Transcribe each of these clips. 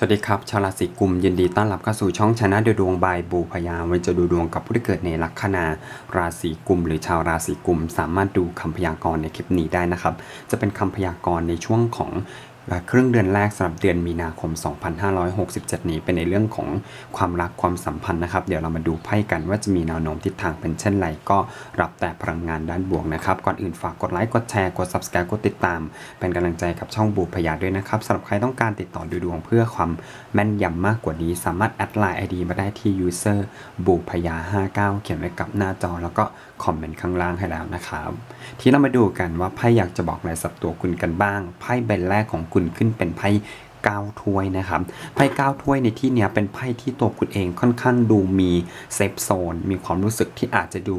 สวัสดีครับ ชาวราศีกุมยินดีต้อนรับเข้าสู่ช่องชนะดูดวงบายบูพยาวันจะดูดวงกับผู้ที่เกิดในลัคนาราศีกุม หรือชาวราศีกุม สามารถดูคำพยากรณ์ในคลิปนี้ได้นะครับ จะเป็นคำพยากรณ์ในช่วงของ ครึ่งเดือนแรกสำหรับเดือนมีนาคม 2567 นี้เป็นในเรื่องของความรักความสัมพันธ์นะครับ เดี๋ยวเรามาดูไพ่กันว่าจะมีแนวโน้มทิศทางเป็นเช่นไรก็รับแต่พลังงานด้านบวกนะครับ ก่อนอื่นฝากกดไลค์กดแชร์กด subscribe กดติดตาม เป็นกำลังใจกับช่องบูพยาด้วยนะครับสำหรับใครต้องการติดต่อดูดวงเพื่อความแม่นยำมากกว่านี้ สามารถแอดไลน์ ID มาได้ที่ user บูพยา 59 เขียนไว้กับหน้าจอ แล้วก็คอมเมนต์ข้างล่างให้แล้วนะครับ ที่เรามาดูกันว่าไพ่อยากจะบอกอะไรสับตัวคุณกันบ้างไพ่ใบแรกของคุณขึ้นเป็นไพ่ก้าถ้วยนะครับไพ่ก้าถ้วยในที่เนี้ยเป็นไพ่ที่ตัวคุณเองค่อนข้างดูมีเซฟโซนมีความรู้สึกที่อาจจะดู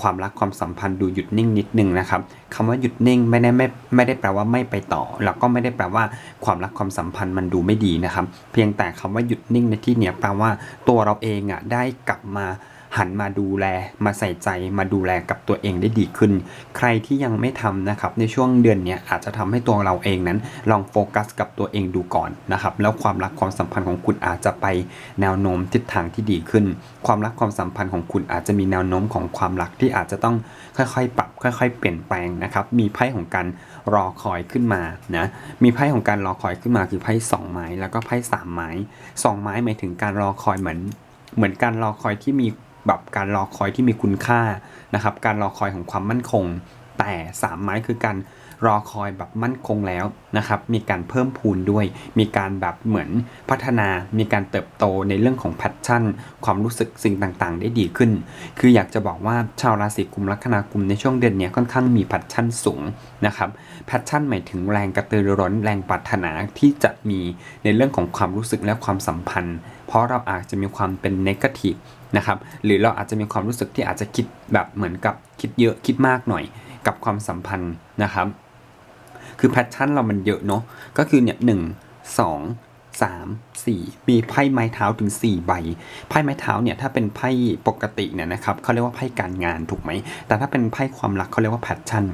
ความรักความสัมพันธ์ดูหยุดนิ่งนิดนึงนะครับคำว่าหยุดนิ่งไม่ได้ไม่ไม่ได้แปลว่าไม่ไปต่อ แล้วก็ไม่ได้แปลว่าความรักความสัมพันธ์มันดูไม่ดีนะครับ เพียงแต่คำว่าหยุดนิ่งในที่เนี้ยแปลว่าตัวเราเองอะได้กลับมา หันมาดูแลมาใส่ใจมาดูแลกับตัวเองได้ดีขึ้น ใครที่ยังไม่ทำนะครับในช่วงเดือนนี้อาจจะทำให้ตัวเราเองนั้น ลองโฟกัสกับตัวเองดูก่อนนะครับแล้วความรักความสัมพันธ์ของคุณอาจจะไปแนวโน้มทิศทางที่ดีขึ้น ความรักความสัมพันธ์ของคุณอาจจะมีแนวโน้มของความรักที่อาจจะต้องค่อยๆ ปรับค่อย ๆ เปลี่ยนแปลงนะครับมีไพ่ของการรอคอยขึ้นมานะมีไพ่ของการรอคอยขึ้นมาคือไพ่สองไม้แล้วก็ไพ่สามไม้สองไม้หมายถึงการรอคอยเหมือนเหมือนการรอคอยที่มี แบบการรอคอยที่มีคุณค่านะครับ การรอคอยของความมั่นคง แต่สามไม้คือการรอคอยแบบมั่นคงแล้ว นะครับ มีการเพิ่มพูนด้วย มีการแบบเหมือนพัฒนา มีการเติบโตในเรื่องของแพชชั่น ความรู้สึกสิ่งต่างๆ ได้ดีขึ้น คืออยากจะบอกว่าชาวราศีกุมลัคนากุมในช่วงเดือนนี้ค่อนข้างมีแพชชั่นสูงนะครับ แพชชั่นหมายถึงแรงกระตือรือร้น แรงปรารถนาที่จะมีในเรื่องของความรู้สึกและความสัมพันธ์ เพราะเราอาจจะมีความเป็นเนกาทีฟนะครับ หรือเราอาจจะมีความรู้สึกที่อาจจะคิดแบบเหมือนกับคิดเยอะคิดมากหน่อย กับความสัมพันธ์นะครับ คือแพชชั่นเรามันเยอะเนาะก็คือเนี่ยหนึ่งสองสามสี่มีไพ่ไม้เท้าถึง4ใบไพ่ไม้เท้าเนี่ยถ้าเป็นไพ่ปกติเนี่ยนะครับเขาเรียกว่าไพ่การงานถูกไหมแต่ถ้าเป็นไพ่ความรักเขาเรียกว่าแพชชั่น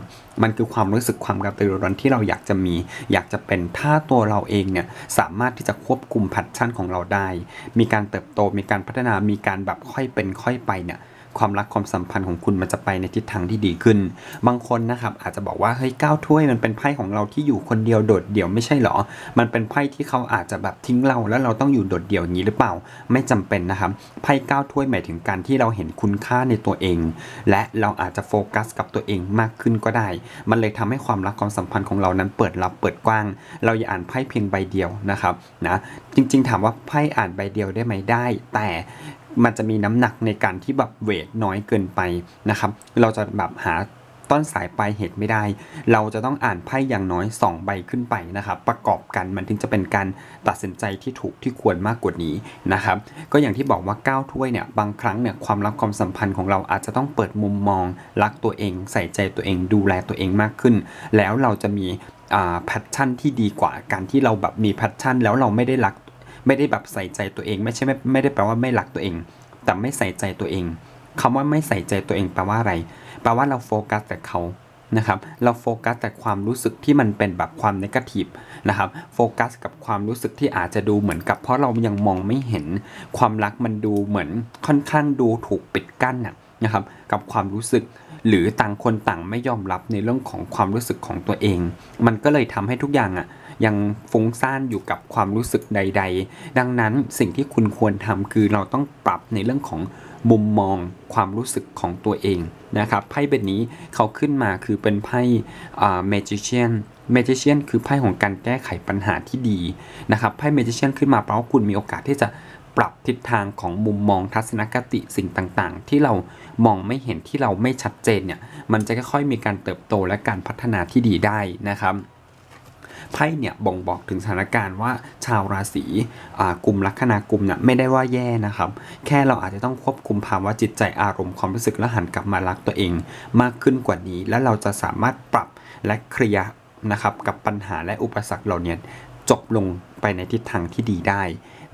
มันคือความรู้สึกความกระตือรือร้นที่เราอยากจะมี อยากจะเป็นถ้าตัวเราเองเนี่ยสามารถที่จะควบคุมแพชชั่นของเราได้ มีการเติบโตมีการพัฒนามีการแบบค่อยเป็นค่อยไปเนี่ย ความรักความสัมพันธ์ของคุณมันจะไปในทิศทางที่ดีขึ้น บางคนนะครับอาจจะบอกว่าเฮ้ยก้าวถ้วยมันเป็นไพ่ของเราที่อยู่คนเดียวโดดเดี่ยวไม่ใช่หรอ มันเป็นไพ่ที่เขาอาจจะแบบทิ้งเราแล้วเราต้องอยู่โดดเดี่ยวอย่างนี้หรือเปล่า ไม่จำเป็นนะครับไพ่ก้าวถ้วยหมายถึงการที่เราเห็นคุณค่าในตัวเอง และเราอาจจะโฟกัสกับตัวเองมากขึ้นก็ได้ มันเลยทำให้ความรักความสัมพันธ์ของเรานั้นเปิดรับเปิดกว้าง เราอย่าอ่านไพ่เพียงใบเดียวนะครับนะจริงๆ ถามว่าไพ่อ่านใบเดียวได้ไหมได้ แต่ มันจะมีน้ำหนักในการที่แบบเวทน้อยเกินไปนะครับ เราจะแบบหาต้นสายปลายเหตุไม่ได้ เราจะต้องอ่านไพ่อย่างน้อย 2 ใบขึ้นไปนะครับ ประกอบกันมันถึงจะเป็นการตัดสินใจที่ถูกที่ควรมากกว่านี้นะครับ ก็อย่างที่บอกว่าก้าถ้วยเนี่ย บางครั้งเนี่ยความรักความสัมพันธ์ของเราอาจจะต้องเปิดมุมมอง รักตัวเอง ใส่ใจตัวเอง ดูแลตัวเองมากขึ้น แล้วเราจะมีแพชชั่นที่ดีกว่าการที่เราแบบมีแพชชั่น แล้วเราไม่ได้รัก ไม่ได้แบบใส่ใจตัวเอง ไม่ใช่ไม่ไม่ได้แปลว่าไม่รักตัวเอง แต่ไม่ใส่ใจตัวเองคำว่าไม่ใส่ใจตัวเองแปลว่าอะไร แปลว่าเราโฟกัสแต่เขานะครับเราโฟกัสแต่ความรู้สึกที่มันเป็นแบบความนกาทีฟนะครับโฟกัสกับความรู้สึกที่อาจจะดูเหมือนกับ เพราะเรายังมองไม่เห็นความรักมันดูเหมือนค่อนข้างดูถูกปิดกั้นนะครับกับความรู้สึกหรือต่างคนต่างไม่ยอมรับในเรื่องของความรู้สึกของตัวเอง มันก็เลยทำให้ทุกอย่างอะ ยังฟุ้งซ่านอยู่กับความรู้สึกใด ๆ ดังนั้นสิ่งที่คุณควรทำคือเราต้องปรับในเรื่องของมุมมองความรู้สึกของตัวเองนะครับไพ่ใบนี้เขาขึ้นมาคือเป็นไพ่อ่า magician magician คือไพ่ของการแก้ไขปัญหาที่ดีนะครับไพ่ magician ขึ้นมาเพราะว่าคุณมีโอกาสที่จะปรับทิศทางของมุมมองทัศนคติสิ่งต่างๆ ที่เรามองไม่เห็นที่เราไม่ชัดเจนเนี่ยมันจะค่อยๆมีการเติบโตและการพัฒนาที่ดีได้นะครับ ไพ่เนี่ยบ่งบอกถึงสถานการณ์ว่าชาวราศีกลุ่มลัคนากลุ่มเนี่ยไม่ได้ว่าแย่นะครับ แค่เราอาจจะต้องควบคุมภาวะจิตใจอารมณ์ความรู้สึกและหันกลับมารักตัวเอง มากขึ้นกว่านี้ และเราจะสามารถปรับและเคลียร์นะครับกับปัญหาและอุปสรรคเหล่านี้จบลงไปในทิศทางที่ดีได้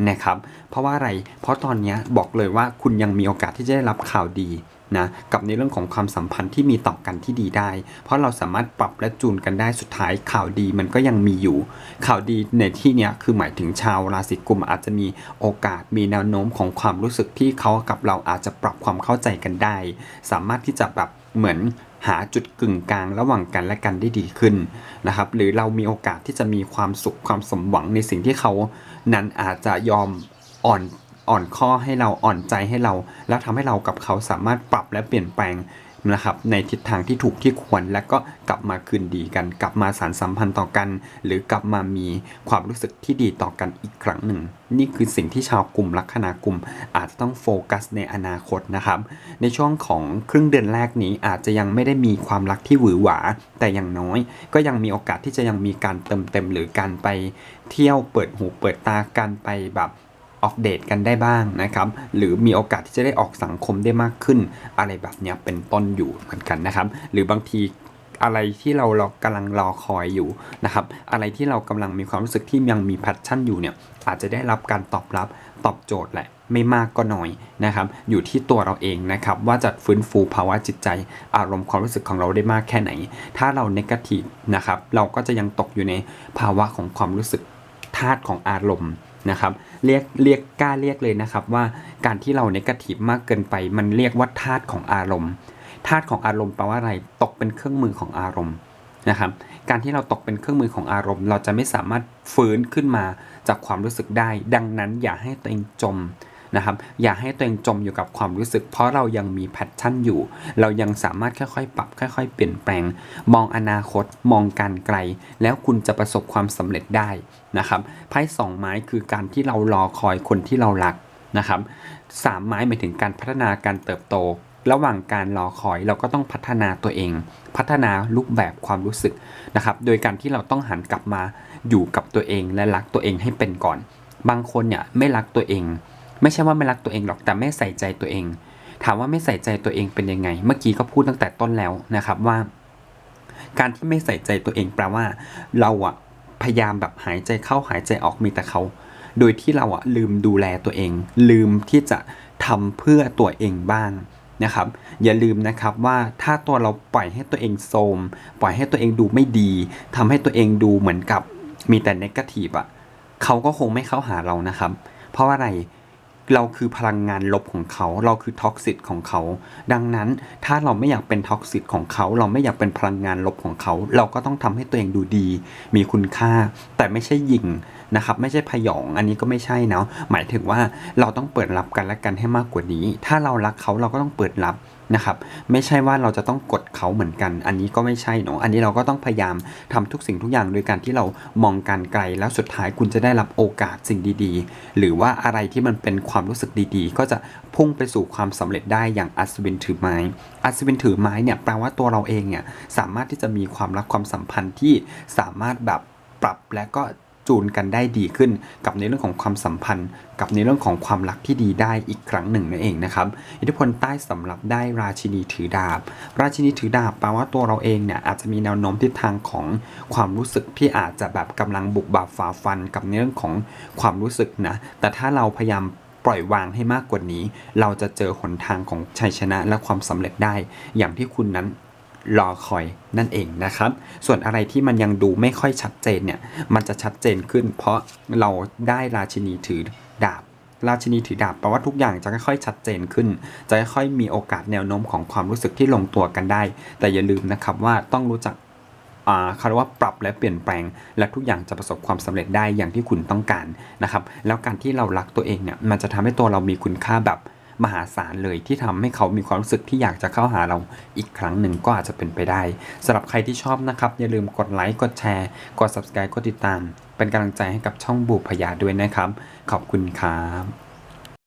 นะครับ เพราะว่าอะไร เพราะตอนนี้บอกเลยว่าคุณยังมีโอกาสที่จะได้รับข่าวดี นะกับในเรื่องของความสัมพันธ์ที่มีต่อกันที่ดีได้ เพราะเราสามารถปรับและจูนกันได้สุดท้ายข่าวดีมันก็ยังมีอยู่ ข่าวดีในที่เนี้ยคือหมายถึงชาวราศีกุมอาจจะมีโอกาสมีแนวโน้มของความรู้สึกที่เขากับเราอาจจะปรับความเข้าใจกันได้ สามารถที่จะแบบเหมือนหาจุดกึ่งกลางระหว่างกันและกันได้ดีขึ้นนะครับ หรือเรามีโอกาสที่จะมีความสุขความสมหวังในสิ่งที่เขานั้นอาจจะยอมอ่อน อ่อนข้อให้เราอ่อนใจให้เรา แล้วทำให้เรากับเขาสามารถปรับและเปลี่ยนแปลงนะครับในทิศทางที่ถูกที่ควรและก็กลับมาคืนดีกัน กลับมาสารสัมพันธ์ต่อกัน หรือกลับมามีความรู้สึกที่ดีต่อกันอีกครั้งหนึ่ง นี่คือสิ่งที่ชาวกลุ่มลัคนากลุ่ม อาจจะต้องโฟกัสในอนาคตนะครับ ในช่วงของครึ่งเดือนแรกนี้อาจจะยังไม่ได้มีความรักที่หวือหวา แต่อย่างน้อย ก็ยังมีโอกาสที่จะยังมีการเติมเต็มหรือการไปเที่ยวเปิดหูเปิดตาการไปแบบ ออกเดทกันได้บ้างนะครับ หรือมีโอกาสที่จะได้ออกสังคมได้มากขึ้น อะไรแบบนี้เป็นต้นอยู่เหมือนกันนะครับ หรือบางทีอะไรที่เราเรากำลังรอคอยอยู่นะครับ อะไรที่เรากำลังมีความรู้สึกที่ยังมีแพชชั่นอยู่เนี่ยอาจจะได้รับการตอบรับตอบโจทย์แหละไม่มากก็น้อยนะครับ อยู่ที่ตัวเราเองนะครับ ว่าจะฟื้นฟูภาวะจิตใจ อารมณ์ความรู้สึกของเราได้มากแค่ไหน ถ้าเราเนกาทีฟนะครับ เราก็จะยังตกอยู่ในภาวะของความรู้สึกธาตุของอารมณ์ นะครับเรียกเรียกกล้าเรียกเลยนะครับว่าการที่เราเนกาทีฟมากเกินไป มันเรียกว่าธาตุของอารมณ์ธาตุของอารมณ์แปลว่าอะไรตกเป็นเครื่องมือของอารมณ์นะครับการที่เราตกเป็นเครื่องมือของอารมณ์ เราจะไม่สามารถฟื้นขึ้นมาจากความรู้สึกได้ ดังนั้นอย่าให้ตัวเองจม นะครับอย่าให้ตัวเองจมอยู่กับความรู้สึก เพราะเรายังมีแพชชั่นอยู่ เรายังสามารถค่อยๆ ปรับค่อย ๆ เปลี่ยนแปลง มองอนาคต มองการไกล แล้วคุณจะประสบความสำเร็จได้นะครับไพ่สองไม้คือการที่เรารอคอยคนที่เรารักนะครับสามไม้หมายถึงการพัฒนาการเติบโต ระหว่างการรอคอยเราก็ต้องพัฒนาตัวเอง พัฒนารูปแบบความรู้สึกนะครับโดยการที่เราต้องหันกลับมาอยู่กับตัวเองและรักตัวเองให้เป็นก่อน บางคนเนี่ยไม่รักตัวเอง ไม่ใช่ว่าไม่รักตัวเองหรอกแต่ไม่ใส่ใจตัวเอง ถามว่าไม่ใส่ใจตัวเองเป็นยังไง เมื่อกี้ก็พูดตั้งแต่ต้นแล้วนะครับว่า การที่ไม่ใส่ใจตัวเองแปลว่า เราอะพยายามแบบหายใจเข้าหายใจออกมีแต่เขา โดยที่เราอะลืมดูแลตัวเอง ลืมที่จะทำเพื่อตัวเองบ้างนะครับ อย่าลืมนะครับว่าถ้าตัวเราปล่อยให้ตัวเองโทรมปล่อยให้ตัวเองดูไม่ดีทำให้ตัวเองดูเหมือนกับมีแต่เนกาทีฟอะเขาก็คงไม่เข้าหาเรานะครับ เพราะอะไร เราคือพลังงานลบของเขา เราคือท็อกซิตของเขา ดังนั้นถ้าเราไม่อยากเป็นท็อกซิตของเขา เราไม่อยากเป็นพลังงานลบของเขา เราก็ต้องทำให้ตัวเองดูดี มีคุณค่า แต่ไม่ใช่ยิงนะครับไม่ใช่พยองอันนี้ก็ไม่ใช่เนาะหมายถึงว่าเราต้องเปิดรับกันและกันให้มากกว่านี้ ถ้าเรารักเขาเราก็ต้องเปิดรับ นะครับไม่ใช่ว่าเราจะต้องกดเขาเหมือนกัน อันนี้ก็ไม่ใช่เนาะอันนี้เราก็ต้องพยายามทำทุกสิ่งทุกอย่างโดยการที่เรามองการไกลแล้วสุดท้ายคุณจะได้รับโอกาสสิ่งดีๆ หรือว่าอะไรที่มันเป็นความรู้สึกดีๆ ก็จะพุ่งไปสู่ความสำเร็จได้อย่างอัศวินถือไม้อัศวินถือไม้เนี่ยแปลว่าตัวเราเองเนี่ยสามารถที่จะมีความรักความสัมพันธ์ที่สามารถแบบปรับและก็ จูนกันได้ดีขึ้น กับในเรื่องของความสัมพันธ์ กับในเรื่องของความรักที่ดีได้อีกครั้งหนึ่งนั่นเองนะครับอิทธิพลใต้สำหรับได้ราชินีถือดาบ ราชินีถือดาบแปลว่าตัวเราเองเนี่ยอาจจะมีแนวโน้มทิศทางของความรู้สึกที่อาจจะแบบกำลังบุกบับฝ่าฟัน กับในเรื่องของความรู้สึกนะแต่ถ้าเราพยายามปล่อยวางให้มากกว่านี้ เราจะเจอหนทางของชัยชนะและความสำเร็จได้ อย่างที่คุณนั้น รอคอยนั่นเองนะครับ ส่วนอะไรที่มันยังดูไม่ค่อยชัดเจนเนี่ย มันจะชัดเจนขึ้น เพราะเราได้ราชินีถือดาบ ราชินีถือดาบแปลว่าทุกอย่างจะค่อยๆชัดเจนขึ้น จะค่อยๆมีโอกาสแนวโน้มของความรู้สึกที่ลงตัวกันได้ แต่อย่าลืมนะครับว่าต้องรู้จักอ่าคาว่าปรับและเปลี่ยนแปลง และทุกอย่างจะประสบความสำเร็จได้อย่างที่คุณต้องการนะครับ แล้วการที่เรารักตัวเองเนี่ยมันจะทำให้ตัวเรามีคุณค่าแบบ มหาศาลเลยที่ทำให้เขามีความรู้สึกที่อยากจะเข้าหาเราอีกครั้งหนึ่งก็อาจจะเป็นไปได้สำหรับใครที่ชอบนะครับ อย่าลืมกดไลค์กดแชร์ กด subscribe กดติดตาม เป็นกำลังใจให้กับช่องบูพยาด้วยนะครับ ขอบคุณครับ